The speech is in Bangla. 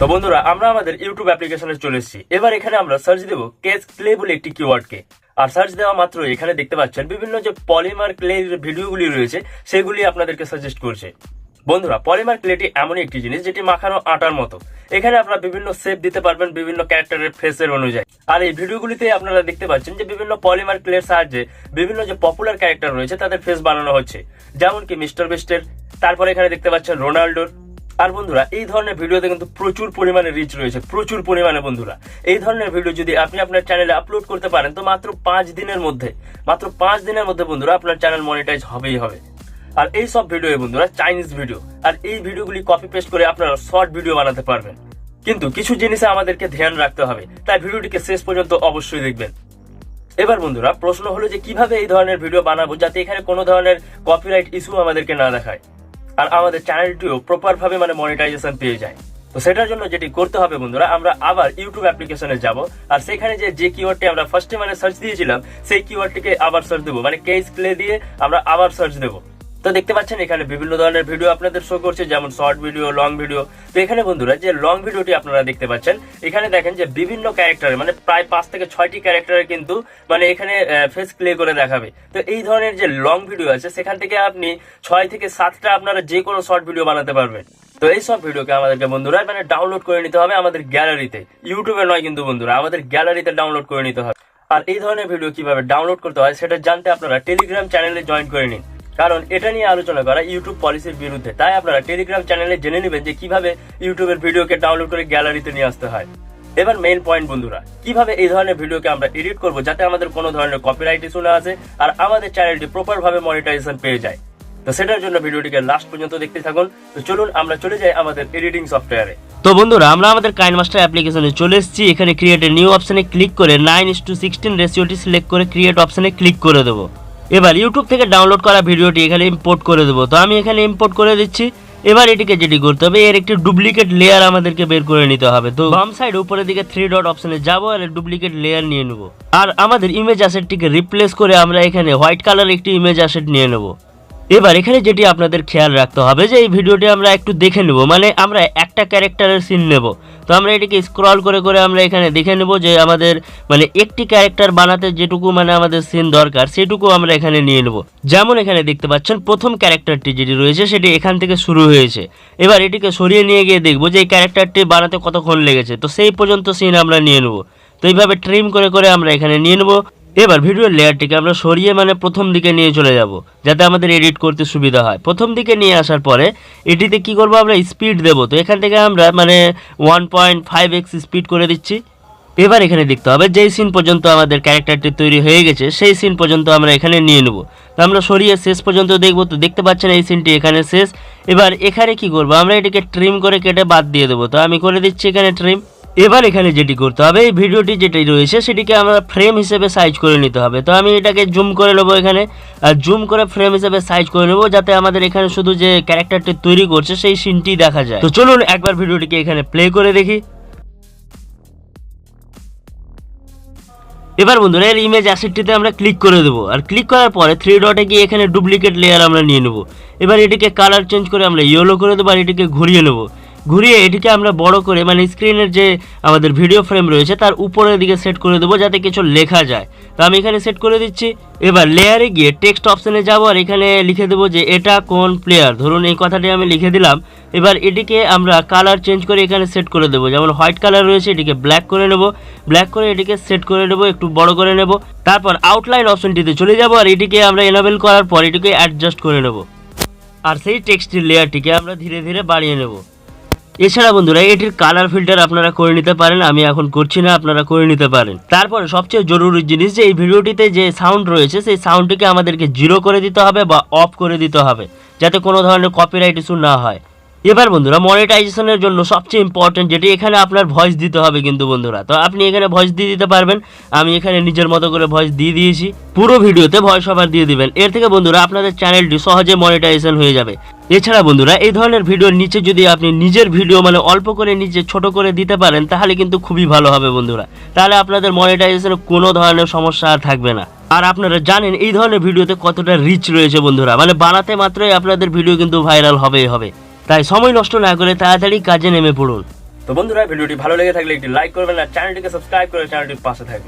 তো বন্ধুরা, আমরা আমাদের ইউটিউব অ্যাপ্লিকেশনে চলে এসেছি। এবার এখানে আমরা সার্চ দেব কেস ক্লে বলে একটি কিওয়ার্ডকে আর সার্চ দেওয়া মাত্র এখানে দেখতে পাচ্ছেন বিভিন্ন যে পলিমার ক্লে ভিডিওগুলি রয়েছে, সেগুলি আপনাদেরকে সাজেস্ট করছে। বন্ধুরা পলিমার ক্লেটি এমন একটি জিনিস যেটি মাখানো আটার মতো। এখানে আপনারা বিভিন্ন শেপ দিতে পারবেন, বিভিন্ন ক্যারেক্টারের ফেসের অনুযায়ী। আর এই ভিডিওগুলিতে আপনারা দেখতে পাচ্ছেন যে বিভিন্ন পলিমার ক্লের সাহায্যে বিভিন্ন যে পপুলার ক্যারেক্টার রয়েছে, তাদের ফেস বানানো হচ্ছে। যেমন কি মিস্টার বেস্টের তারপরে এখানে দেখতে পাচ্ছেন রোনাল্ডোর আর বন্ধুরা, এই ধরনের ভিডিওতে কিন্তু প্রচুর পরিমাণে রিচ রয়েছে, প্রচুর পরিমাণে বন্ধুরা। এই ধরনের ভিডিও যদি আপনি আপনার চ্যানেলে আপলোড করতে পারেন, তো মাত্র পাঁচ দিনের মধ্যে, মাত্র পাঁচ দিনের মধ্যে বন্ধুরা আপনার চ্যানেল মনিটাইজ হবেই হবে। আর এই সব ভিডিও বন্ধুরা চাইনিজ ভিডিও আর এই ভিডিওগুলি কপি পেস্ট করে আপনারা শর্ট ভিডিও বানাতে পারবেন। কিন্তু কিছু জিনিসে আমাদেরকে ধ্যান রাখতে হবে, তাই ভিডিওটিকে শেষ পর্যন্ত অবশ্যই দেখবেন। এবার বন্ধুরা, প্রশ্ন হলো যে কীভাবে এই ধরনের ভিডিও বানাবো যাতে এখানে কোনো ধরনের কপিরাইট ইস্যু আমাদেরকে না দেখায়? আর আমাদের চ্যানেলটিও প্রপার ভাবে মানে মনিটাইজেশন পেয়ে যায়। তো সেটার জন্য যেটি করতে হবে বন্ধুরা, আমরা আবার ইউটিউব অ্যাপ্লিকেশনে যাব। আর সেখানে যে যে কিওয়ার্ডটি আমরা ফার্স্টে মানে সার্চ দিয়েছিলাম, সেই কিওয়ার্ডটিকে আবার সার্চ দেবো। মানে কেস প্লে দিয়ে আমরা আবার সার্চ দেবো। তো দেখতে পাচ্ছেন, এখানে বিভিন্ন ধরনের ভিডিও আপনাদের শো করছে, যেমন শর্ট ভিডিও লং ভিডিও তো এখানে বন্ধুরা, যে লং ভিডিওটি আপনারা দেখতে পাচ্ছেন, এখানে দেখেন যে বিভিন্ন ক্যারেক্টারের মানে প্রায় পাঁচ থেকে ছয়টি ক্যারেক্টারের কিন্তু মানে এখানে ফেস প্লে করে দেখাবে। তো এই ধরনের যে লং ভিডিও আছে, সেখান থেকে আপনি ছয় থেকে সাতটা আপনারা যে কোনো শর্ট ভিডিও বানাতে পারবেন। তো এই সব ভিডিওকে আমাদেরকে বন্ধুরা মানে ডাউনলোড করে নিতে হবে আমাদের গ্যালারিতে ইউটিউবে নয় কিন্তু বন্ধুরা, আমাদের গ্যালারিতে ডাউনলোড করে নিতে হবে। আর এই ধরনের ভিডিও কীভাবে ডাউনলোড করতে হয়, সেটা জানতে আপনারা টেলিগ্রাম চ্যানেলে জয়েন করে নিন। কারণ এটা নিয়ে আলোচনা করা ইউটিউব পলিসির বিরুদ্ধে। তাই আপনারা টেলিগ্রাম চ্যানেলে জেনে নেবেন যে কীভাবে ইউটিউবের ভিডিওকে ডাউনলোড করে গ্যালারিতে নিয়ে আসতে হয়। এবার মেইন পয়েন্ট বন্ধুরা, কীভাবে এই ধরনের ভিডিওকে আমরা এডিট করব যাতে আমাদের কোনো ধরনের কপিরাইট ইস্যু না আসে আর আমাদের চ্যানেলটি প্রপার ভাবে মনিটাইজেশন পেয়ে যায়। তো সেটার জন্য ভিডিওটিকে লাস্ট পর্যন্ত দেখতে থাকুন। তো চলুন আমরা চলে যাই আমাদের এডিটিং সফটওয়্যারে তো বন্ধুরা, আমরা আমাদের কাইন মাস্টার অ্যাপ্লিকেশনে চলে এসেছি। এখানে ক্রিয়েট নিউ অপশনে ক্লিক করে নাইন ইস টু সিক্সটিন রেশিওটি সিলেক্ট করে ক্রিয়েট অপশনে ক্লিক করে দেবো। এবার ইউটিউব থেকে ডাউনলোড করা ভিডিওটি এখানে ইম্পোর্ট করে দেবো। তো আমি এখানে ইম্পোর্ট করে দিচ্ছি। এবার এটিকে যেটি করতে হবে, এর একটি ডুপ্লিকেট লেয়ার আমাদেরকে বের করে নিতে হবে। তো বাম সাইড উপরের দিকে থ্রি ডট অপশনে যাব আর ডুপ্লিকেট লেয়ার নিয়ে নেব। আর আমাদের ইমেজ অ্যাসেটটিকে রিপ্লেস করে আমরা এখানে হোয়াইট কালার একটি ইমেজ অ্যাসেট নিয়ে নেব। এবার এখানে যেটি আপনাদের খেয়াল রাখতে হবে যে এই ভিডিওটি আমরা একটু দেখে নেব মানে আমরা একটা ক্যারেক্টারের সিন নেব। তো আমরা এটিকে স্ক্রল করে করে আমরা এখানে দেখে নেব যে আমাদের মানে একটি ক্যারেক্টার বানাতে যেটুকু মানে আমাদের সিন দরকার, সেটুকু আমরা এখানে নিয়ে নেব। যেমন এখানে দেখতে পাচ্ছেন, প্রথম ক্যারেক্টারটি যেটি রয়েছে, সেটি এখান থেকে শুরু হয়েছে। এবার এটিকে সরিয়ে নিয়ে গিয়ে দেখব যে এই ক্যারেক্টারটি বানাতে কতক্ষণ লেগেছে। তো সেই পর্যন্ত সিন আমরা নিয়ে নেব। তো এইভাবে ট্রিম করে করে আমরা এখানে নিয়ে নেব। এবার ভিডিওর লেয়ারটিকে আমরা সরিয়ে মানে প্রথম দিকে নিয়ে চলে যাব, যাতে আমাদের এডিট করতে সুবিধা হয়। প্রথম দিকে নিয়ে আসার পরে এটিতে কি করব আমরা স্পিড দেবো, তো এখান থেকে আমরা মানে one point five x speed করে দিচ্ছি। এবার এখানে দেখতে হবে, যেই সিন পর্যন্ত আমাদের ক্যারেক্টারটি তৈরি হয়ে গেছে, সেই সিন পর্যন্ত আমরা এখানে নিয়ে নেব। তো আমরা সরিয়ে শেষ পর্যন্ত দেখব, তো দেখতে পাচ্ছেন এই সিনটি এখানে শেষ। এবার এখানে কি করব, আমরা এটিকে ট্রিম করে কেটে বাদ দিয়ে দেবো, তো আমি করে দিচ্ছি এখানে ট্রিম এবার এখানে যেটি করতে হবে, এই ভিডিওটি যেটি রয়েছে সেটিকে আমরা ফ্রেম হিসেবে সাইজ করে নিতে হবে। তো আমি এটাকে জুম করে নেব এখানে। আর জুম করে ফ্রেম হিসেবে সাইজ করে নেব যাতে আমাদের এখানে শুধু যে ক্যারেক্টারটি তৈরি করছে সেই সিনটি দেখা যায়। তো চলুন একবার ভিডিওটিকে এখানে প্লে করে দেখি। এবার বন্ধুরা, এর ইমেজ অ্যাসেটটিতে আমরা ক্লিক করে দেবো। আর ক্লিক করার পরে থ্রি ডটে গিয়ে এখানে ডুপ্লিকেট লেয়ার আমরা নিয়ে নেব। এবার এটিকে কালার চেঞ্জ করে আমরা ইয়েলো করে দেবো আর এটিকে ঘুরিয়ে নেব। ঘুরিয়ে এটিকে আমরা বড় করে মানে স্ক্রিনের যে আমাদের ভিডিও ফ্রেম রয়েছে, তার উপরের দিকে সেট করে দেবো যাতে কিছু লেখা যায়। তো আমি এখানে সেট করে দিচ্ছি। এবার লেয়ারে গিয়ে টেক্সট অপশানে যাব, আর এখানে লিখে দেবো যে এটা কোন প্লেয়ার ধরুন এই কথাটি আমি লিখে দিলাম। এবার এটিকে আমরা কালার চেঞ্জ করে এখানে সেট করে দেবো। যেমন হোয়াইট কালার রয়েছে, এটিকে ব্ল্যাক করে নেব। ব্ল্যাক করে এটিকে সেট করে নেব, একটু বড় করে নেব। তারপর আউটলাইন অপশনটিতে চলে যাব, আর এটিকে আমরা এনাবেল করার পর এটিকে অ্যাডজাস্ট করে নেব। আর সেই টেক্সটের লেয়ারটিকে আমরা ধীরে ধীরে বাড়িয়ে নেব। এছাড়া বন্ধুরা, এটির কালার ফিল্টার আপনারা করে নিতে পারেন, আমি এখন করছি না, আপনারা করে নিতে পারেন। তারপরে সবচেয়ে জরুরি জিনিস যে, এই ভিডিওটিতে যে সাউন্ড রয়েছে, সেই সাউন্ডটিকে আমাদেরকে জিরো করে দিতে হবে বা অফ করে দিতে হবে, যাতে কোনো ধরনের কপিরাইট ইস্যু না হয়। এবার বন্ধুরা মনিটাইজেশনের জন্য সবচেয়ে ইম্পর্টেন্ট যেটি, এখানে আপনার ভয়েস দিতে হবে কিন্তু বন্ধুরা। তো আপনি এখানে ভয়েস দিয়ে দিতে পারবেন, আমি এখানে নিজের মতো করে ভয়েস দিয়ে দিয়েছি। পুরো ভিডিওতে ভয়েস ওভার দিয়ে দিবেন। এর থেকে বন্ধুরা, আপনাদের চ্যানেলটি সহজে মনিটাইজেশন হয়ে যাবে। এছাড়া বন্ধুরা, এই ধরনের ভিডিওর নিচে যদি আপনি নিজের ভিডিও মানে অল্প করে নিচে ছোট করে দিতে পারেন, তাহলে কিন্তু খুবই ভালো হবে বন্ধুরা। তাহলে আপনাদের মনিটাইজেশনে কোনো ধরনের সমস্যা আর থাকবে না। আর আপনারা জানেন, এই ধরনের ভিডিওতে কতটা রিচ রয়েছে বন্ধুরা। মানে বানাতে মাত্রই আপনাদের ভিডিও কিন্তু ভাইরাল হবেই হবে। তাই সময় নষ্ট না করে তাড়াতাড়ি কাজে নেমে পড়ুন। তো বন্ধুরা, ভিডিওটি ভালো লেগে থাকলে একটি লাইক করবেন আর চ্যানেলটিকে সাবস্ক্রাইব করে চ্যানেলটির পাশে থাকবেন।